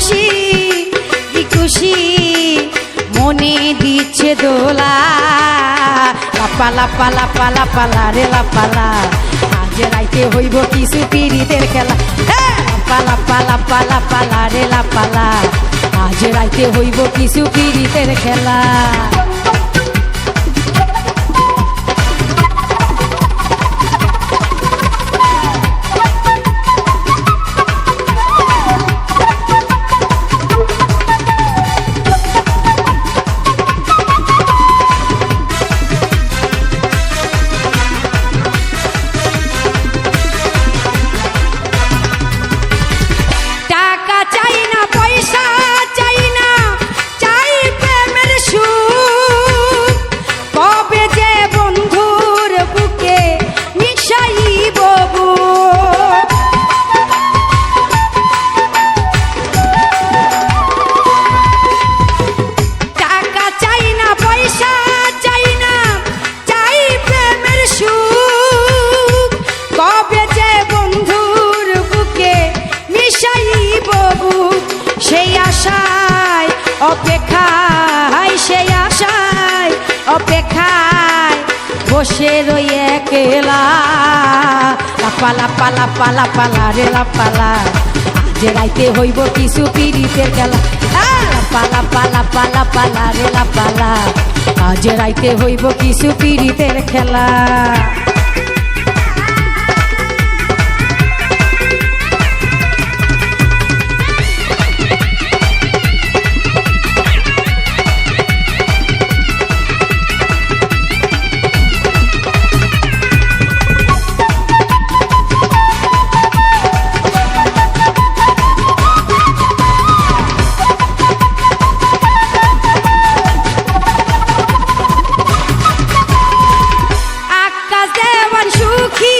খুশি কি খুশি? মনে দিচ্ছে দোলা। লাপালা পালা পালা পালা রে লাপালা আজ রাইতে হইব কিছু পিড়িদের খেলা। হ্যাঁ, পালা পালা পালা পালা রে লাপালা আজ রাইতে হইব কিছু পিড়িদের খেলা। অপেক্ষায় সেই আশায়, অপেক্ষায় বসে রই একলা। পালা পালা পালা পালা রে পালা আজ রাইতে হইব কিছু পিরিতের খেলা। পালা পালা পালা পালা রে পালা আজ রাইতে হইব কিছু পিরিতের খেলা। দেওয়ার সুখী